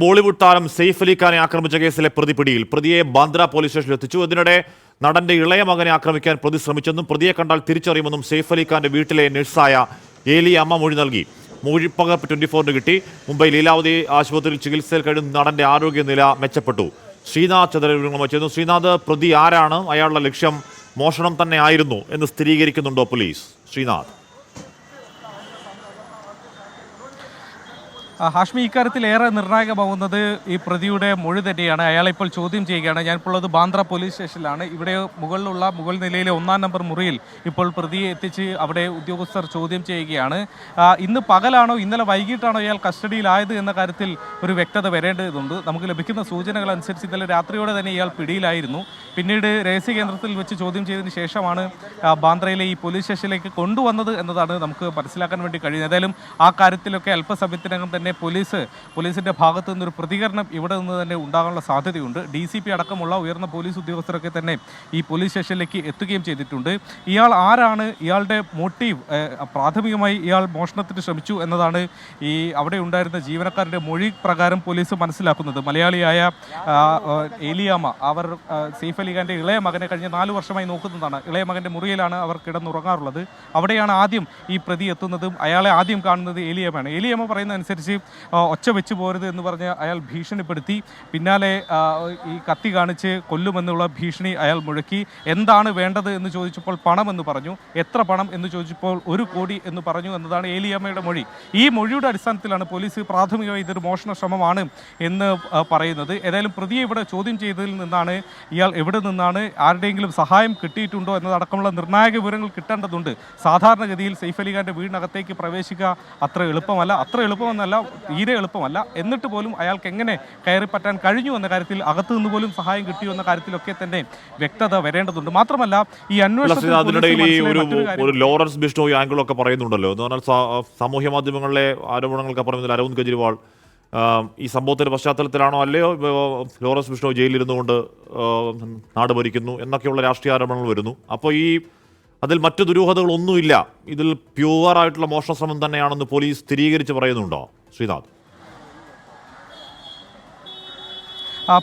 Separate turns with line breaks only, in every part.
ബോളിവുഡ് താരം സെയ്ഫ് അലി ഖാനെ ആക്രമിച്ച കേസിലെ പ്രതി പിടിയിൽ പ്രതിയെ ബാന്ദ്ര പോലീസ് സ്റ്റേഷനിൽ എത്തിച്ചു. ഇതിനിടെ നടന്റെ ഇളയ മകനെ ആക്രമിക്കാൻ പ്രതി ശ്രമിച്ചെന്നും പ്രതിയെ കണ്ടാൽ തിരിച്ചറിയുമെന്നും സെയ്ഫ് അലി ഖാന്റെ വീട്ടിലെ നഴ്സായ ഏലി അമ്മ മൊഴി നൽകി. മൊഴി പകർപ്പ് ട്വന്റി ഫോറിന് കിട്ടി. മുംബൈ ലീലാവതി ആശുപത്രിയിൽ ചികിത്സയിൽ കഴിയുന്ന നടന്റെ ആരോഗ്യനില മെച്ചപ്പെട്ടു. ശ്രീനാഥ് ചന്ദ്രവിവരങ്ങളുമായി ചേർന്നു ശ്രീനാഥ് പ്രതി ആരാണ്? അയാളുടെ ലക്ഷ്യം മോഷണം തന്നെ ആയിരുന്നു എന്ന് സ്ഥിരീകരിക്കുന്നുണ്ടോ പോലീസ്? ശ്രീനാഥ്.
ഹാഷ്മി ഇക്കാര്യത്തിൽ ഏറെ നിർണായകമാവുന്നത് ഈ പ്രതിയുടെ മൊഴി തന്നെയാണ്. അയാളെ ഇപ്പോൾ ചോദ്യം ചെയ്യുകയാണ്. ഞാനിപ്പോൾ ഉള്ളത് ബാന്ദ്ര പോലീസ് സ്റ്റേഷനിലാണ്. ഇവിടെ മുകളിലുള്ള മുകൾ നിലയിലെ ഒന്നാം നമ്പർ മുറിയിൽ ഇപ്പോൾ പ്രതിയെ എത്തിച്ച് അവിടെ ഉദ്യോഗസ്ഥർ ചോദ്യം ചെയ്യുകയാണ്. ഇന്ന് പകലാണോ ഇന്നലെ വൈകിട്ടാണോ ഇയാൾ കസ്റ്റഡിയിലായത് എന്ന കാര്യത്തിൽ ഒരു വ്യക്തത വരേണ്ടതുണ്ട്. നമുക്ക് ലഭിക്കുന്ന സൂചനകൾ അനുസരിച്ച് ഇന്നലെ രാത്രിയോടെ തന്നെ ഇയാൾ പിടിയിലായിരുന്നു. പിന്നീട് രഹസ്യ കേന്ദ്രത്തിൽ വെച്ച് ചോദ്യം ചെയ്തതിന് ശേഷമാണ് ബാന്ദ്രയിലെ ഈ പോലീസ് സ്റ്റേഷനിലേക്ക് കൊണ്ടുവന്നത് എന്നതാണ് നമുക്ക് മനസ്സിലാക്കാൻ വേണ്ടി കഴിയുന്നത്. ഏതായാലും ആ കാര്യത്തിലൊക്കെ അല്പസമയത്തിനകം തന്നെ പോലീസ് പോലീസിന്റെ ഭാഗത്തു നിന്നൊരു പ്രതികരണം ഇവിടെ നിന്ന് തന്നെ ഉണ്ടാകാനുള്ള സാധ്യതയുണ്ട്. ഡി സി പി അടക്കമുള്ള ഉയർന്ന പോലീസ് ഉദ്യോഗസ്ഥരൊക്കെ തന്നെ ഈ പോലീസ് സ്റ്റേഷനിലേക്ക് എത്തുകയും ചെയ്തിട്ടുണ്ട്. ഇയാൾ ആരാണ്? ഇയാളുടെ മോട്ടീവ് പ്രാഥമികമായി ഇയാൾ മോഷണത്തിന് ശ്രമിച്ചു എന്നതാണ് ഈ അവിടെ ഉണ്ടായിരുന്ന ജീവനക്കാരുടെ മൊഴി പ്രകാരം പോലീസ് മനസ്സിലാക്കുന്നത്. മലയാളിയായ ഏലിയാമ്മ അവർ സെയ്ഫ് അലിഖാന്റെ ഇളയ മകനെ കഴിഞ്ഞ നാല് വർഷമായി നോക്കുന്നതാണ്. ഇളയ മകന്റെ മുറിയിലാണ് അവർ കിടന്നുറങ്ങാറുള്ളത്. അവിടെയാണ് ആദ്യം ഈ പ്രതി എത്തുന്നതും അയാളെ ആദ്യം കാണുന്നത് ഏലിയമ്മയാണ്. ഏലിയമ്മ പറയുന്ന അനുസരിച്ച് ആ, ഒച്ച വെച്ച് പോരുത് എന്ന് പറഞ്ഞ് അയാൾ ഭീഷണിപ്പെടുത്തി. പിന്നാലെ ഈ കത്തി കാണിച്ച് കൊല്ലുമെന്നുള്ള ഭീഷണി അയാൾ മുഴക്കി. എന്താണ് വേണ്ടത് എന്ന് ചോദിച്ചപ്പോൾ പണം എന്ന് പറഞ്ഞു. എത്ര പണം എന്ന് ചോദിച്ചപ്പോൾ ഒരു കോടി എന്ന് പറഞ്ഞു എന്നതാണ് ഏലിയമ്മയുടെ മൊഴി. ഈ മൊഴിയുടെ അടിസ്ഥാനത്തിലാണ് പോലീസ് പ്രാഥമികമായി ഇതൊരു മോഷണ ശ്രമമാണ് എന്ന് പറയുന്നത്. ഏതായാലും പ്രതിയെ ഇവിടെ ചോദ്യം ചെയ്തതിൽ നിന്നാണ് ഇയാൾ എവിടെ നിന്നാണ് ആരുടെയെങ്കിലും സഹായം കിട്ടിയിട്ടുണ്ടോ എന്നതടക്കമുള്ള നിർണായക വിവരങ്ങൾ കിട്ടേണ്ടതുണ്ട്. സാധാരണഗതിയിൽ സെയ്ഫ് അലിഖാന്റെ വീടിനകത്തേക്ക് പ്രവേശിക്കുക അത്ര എളുപ്പമല്ല. അത്ര എളുപ്പമെന്നല്ല തീരെ എളുപ്പമല്ല. എന്നിട്ട് പോലും അയാൾക്ക് എങ്ങനെ കയറി പറ്റാൻ കഴിഞ്ഞു എന്ന കാര്യത്തിൽ അകത്തു നിന്ന് പോലും സഹായം കിട്ടിയോ എന്ന കാര്യത്തിലൊക്കെ തന്നെ വ്യക്തത വരേണ്ടതുണ്ട്. മാത്രമല്ല ഈ അന്വേഷണത്തിനിടയിൽ
ഒരു ലോറൻസ് ബിഷ്ണോയ് ആംഗിളൊക്കെ പറയുന്നുണ്ടല്ലോ. എന്ന് പറഞ്ഞാൽ സാമൂഹ്യ മാധ്യമങ്ങളിലെ ആരോപണങ്ങൾക്ക് അപ്പുറം അരവിന്ദ് കെജ്രിവാൾ. ഈ സംഭവത്തിന്റെ പശ്ചാത്തലത്തിലാണോ അല്ലയോ ലോറൻസ് ബിഷ്ണോ ജയിലിരുന്നുകൊണ്ട് നാട് ഭരിക്കുന്നു എന്നൊക്കെയുള്ള രാഷ്ട്രീയ ആരോപണങ്ങൾ വരുന്നു. അപ്പോൾ ഈ അതിൽ മറ്റു ദുരൂഹതകളൊന്നുമില്ല. ഇതിൽ പ്യുവർ ആയിട്ടുള്ള മോഷണ ശ്രമം തന്നെയാണെന്ന് പോലീസ് സ്ഥിരീകരിച്ച് പറയുന്നുണ്ടോ? ശ്രീനാഥ്
ആ,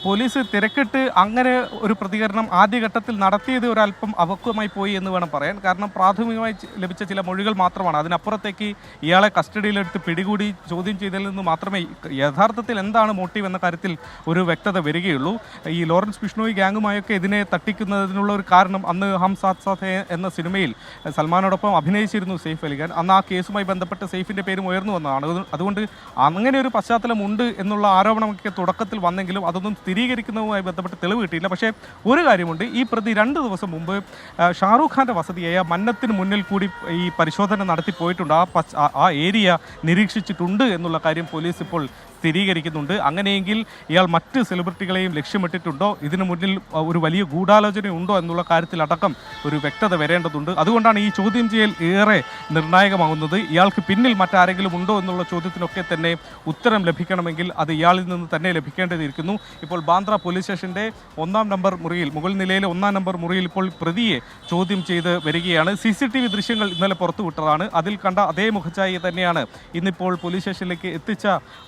പോലീസ് തിരക്കിട്ട് അങ്ങനെ ഒരു പ്രതികരണം ആദ്യഘട്ടത്തിൽ നടത്തിയത് ഒരല്പം അവക്വമായി പോയി എന്ന് വേണം പറയാൻ. കാരണം പ്രാഥമികമായി ലഭിച്ച ചില മൊഴികൾ മാത്രമാണ്. അതിനപ്പുറത്തേക്ക് ഇയാളെ കസ്റ്റഡിയിലെടുത്ത് പിടികൂടി ചോദ്യം ചെയ്തതിൽ നിന്ന് മാത്രമേ യഥാർത്ഥത്തിൽ എന്താണ് മോട്ടീവ് എന്ന കാര്യത്തിൽ ഒരു വ്യക്തത വരികയുള്ളൂ. ഈ ലോറൻസ് ബിഷ്ണോയി ഗ്യാങ്ങുമായൊക്കെ ഇതിനെ തട്ടിക്കുന്നതിനുള്ള ഒരു കാരണം അന്ന് ഹം സാത്ത് സാഥെ എന്ന സിനിമയിൽ സൽമാനോടൊപ്പം അഭിനയിച്ചിരുന്നു സെയ്ഫ് അലി ഖാൻ. അന്ന് ആ കേസുമായി ബന്ധപ്പെട്ട് സെയ്ഫിന്റെ പേരും ഉയർന്നു വന്നതാണ്. അതുകൊണ്ട് അങ്ങനെ ഒരു പശ്ചാത്തലം ഉണ്ട് എന്നുള്ള ആരോപണമൊക്കെ തുടക്കത്തിൽ വന്നെങ്കിലും അതൊന്നും സ്ഥിരീകരിക്കുന്നതുമായി ബന്ധപ്പെട്ട് തെളിവ് കിട്ടിയില്ല. പക്ഷേ ഒരു കാര്യമുണ്ട്. ഈ പ്രതി രണ്ട് ദിവസം മുമ്പ് ഷാറൂഖ് ഖാന്റെ വസതിയായ മന്നത്തിന് മുന്നിൽ കൂടി ഈ പരിശോധന നടത്തി പോയിട്ടുണ്ട്. ആ- ആ ഏരിയ നിരീക്ഷിച്ചിട്ടുണ്ട് എന്നുള്ള കാര്യം പോലീസ് ഇപ്പോൾ സ്ഥിരീകരിക്കുന്നുണ്ട്. അങ്ങനെയെങ്കിൽ ഇയാൾ മറ്റ് സെലിബ്രിറ്റികളെയും ലക്ഷ്യമിട്ടിട്ടുണ്ടോ? ഇതിനു മുന്നിൽ ഒരു വലിയ ഗൂഢാലോചന എന്നുള്ള കാര്യത്തിലടക്കം ഒരു വ്യക്തത വരേണ്ടതുണ്ട്. അതുകൊണ്ടാണ് ഈ ചോദ്യം ചെയ്യൽ ഏറെ നിർണായകമാകുന്നത് ഇയാൾക്ക് പിന്നിൽ മറ്റാരെങ്കിലും ഉണ്ടോ എന്നുള്ള ചോദ്യത്തിനൊക്കെ തന്നെ ഉത്തരം ലഭിക്കണമെങ്കിൽ അത് ഇയാളിൽ നിന്ന് തന്നെ ലഭിക്കേണ്ടതിരിക്കുന്നു. ഇപ്പോൾ ബാന്ദ്ര പോലീസ് സ്റ്റേഷന്റെ ഒന്നാം നമ്പർ മുറിയിൽ മുകൾ നിലയിലെ ഒന്നാം നമ്പർ മുറിയിൽ ഇപ്പോൾ പ്രതിയെ ചോദ്യം ചെയ്ത് വരികയാണ്. സി സി ടി വി ദൃശ്യങ്ങൾ ഇന്നലെ പുറത്തുവിട്ടതാണ്. അതിൽ കണ്ട അതേ മുഖച്ചായി തന്നെയാണ് ഇന്നിപ്പോൾ പോലീസ് സ്റ്റേഷനിലേക്ക് എത്തിച്ച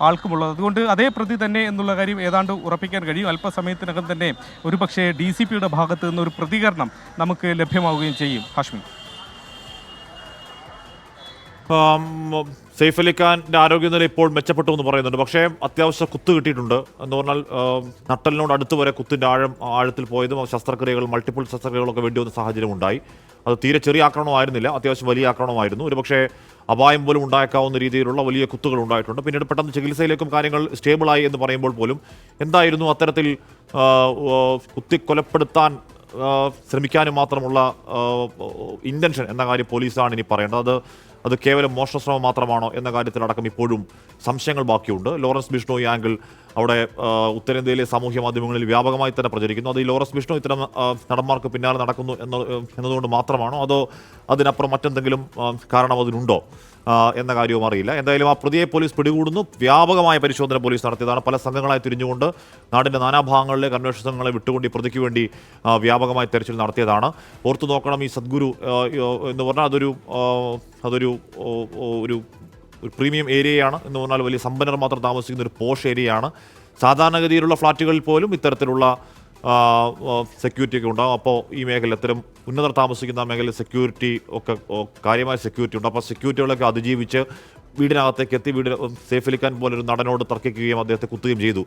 ആൾക്കുമുള്ളത്. അതുകൊണ്ട് അതേ പ്രതി തന്നെ എന്നുള്ള കാര്യം ഏതാണ്ട് ഉറപ്പിക്കാൻ കഴിയും. അല്പസമയത്തിനകം തന്നെ ഒരുപക്ഷെ ഡി സി പിയുടെ ഭാഗത്ത് നിന്ന് ഒരു പ്രതികരണം നമുക്ക് ലഭ്യമാവുകയും ചെയ്യും. ഹാഷ്മി.
സെയ്ഫ് അലി ഖാന്റെ ആരോഗ്യനില ഇപ്പോൾ മെച്ചപ്പെട്ടു എന്ന് പറയുന്നുണ്ട്. പക്ഷേ അത്യാവശ്യം കുത്ത് കിട്ടിയിട്ടുണ്ട്. എന്ന് പറഞ്ഞാൽ നട്ടലിനോട് അടുത്ത് വരെ കുത്തിന്റെ ആഴം ആഴത്തിൽ പോയതും ശസ്ത്രക്രിയകൾ മൾട്ടിപ്പിൾ ശസ്ത്രക്രിയകളൊക്കെ വേണ്ടി വന്ന സാഹചര്യം ഉണ്ടായി. അത് തീരെ ചെറിയ ആക്രമണമായിരുന്നില്ല അത്യാവശ്യം വലിയ ആക്രമണമായിരുന്നു. ഒരുപക്ഷേ അപായം പോലും ഉണ്ടായേക്കാവുന്ന രീതിയിലുള്ള വലിയ കുത്തുകൾ ഉണ്ടായിട്ടുണ്ട്. പിന്നീട് പെട്ടെന്ന് ചികിത്സയിലേക്കും കാര്യങ്ങൾ സ്റ്റേബിളായി എന്ന് പറയുമ്പോൾ പോലും എന്തായിരുന്നു അത്തരത്തിൽ കുത്തി കൊലപ്പെടുത്താൻ ശ്രമിക്കാനും മാത്രമുള്ള ഇന്റൻഷൻ എന്ന കാര്യം പോലീസാണ് ഇനി പറയേണ്ടത്. അത് അത് കേവലം മോഷണശ്രമം മാത്രമാണോ എന്ന കാര്യത്തിലടക്കം ഇപ്പോഴും സംശയങ്ങൾ ബാക്കിയുണ്ട്. ലോറൻസ് ബിഷ്ണു ഈ ആംഗിൾ അവിടെ ഉത്തരേന്ത്യയിലെ സാമൂഹ്യ മാധ്യമങ്ങളിൽ വ്യാപകമായി തന്നെ പ്രചരിക്കുന്നു. അത് ഈ ലോറൻസ് ബിഷ്ണു ഇത്തരം നടന്മാർക്ക് പിന്നാലെ നടക്കുന്നു എന്ന എന്നതുകൊണ്ട് മാത്രമാണോ? അതോ അതിനപ്പുറം മറ്റെന്തെങ്കിലും കാരണം അതിനുണ്ടോ? എന്ന കാര്യവും അറിയില്ല. എന്തായാലും ആ പ്രതിയെ പോലീസ് പിടികൂടുന്നു. വ്യാപകമായ പരിശോധന പോലീസ് നടത്തിയതാണ്. പല സംഘങ്ങളായി തിരിഞ്ഞുകൊണ്ട് നാടിന്റെ നാനാഭാഗങ്ങളിലെ അന്വേഷണ സംഘങ്ങളെ വിട്ടുകൊണ്ട് ഈ പ്രതിക്ക് വേണ്ടി വ്യാപകമായി തെരച്ചിൽ നടത്തിയതാണ്. ഓർത്തു നോക്കണം ഈ സദ്ഗുരു എന്ന് പറഞ്ഞാൽ അതൊരു അതൊരു ഒരു ഒരു പ്രീമിയം ഏരിയയാണ് എന്ന് പറഞ്ഞാൽ വലിയ സമ്പന്നർ മാത്രം താമസിക്കുന്ന ഒരു പോഷ് ഏരിയയാണ്. സാധാരണഗതിയിലുള്ള ഫ്ലാറ്റുകളിൽ പോലും ഇത്തരത്തിലുള്ള സെക്യൂരിറ്റി ഒക്കെ ഉണ്ടാകും അപ്പോൾ ഈ മേഖല ഇത്തരം ഉന്നതർ താമസിക്കുന്ന മേഖലയിൽ സെക്യൂരിറ്റി ഒക്കെ കാര്യമായ സെക്യൂരിറ്റി ഉണ്ട്. അപ്പോൾ സെക്യൂരിറ്റികളൊക്കെ അതിജീവിച്ച് വീടിനകത്തേക്ക് എത്തി വീട് സേഫിലിക്കാൻ പോലെ ഒരു നടനോട് തർക്കിക്കുകയും അദ്ദേഹത്തെ കുത്തുകയും ചെയ്തു.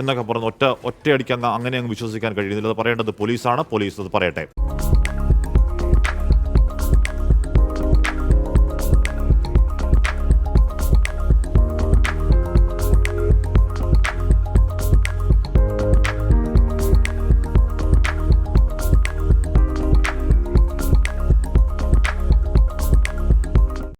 എന്നൊക്കെ പറഞ്ഞ് ഒറ്റ ഒറ്റയടിക്ക് അങ്ങ് അങ്ങനെ അങ്ങ് വിശ്വസിക്കാൻ കഴിയുന്നില്ല. അത് പറയേണ്ടത് പോലീസാണ്. പോലീസ് അത് പറയട്ടെ.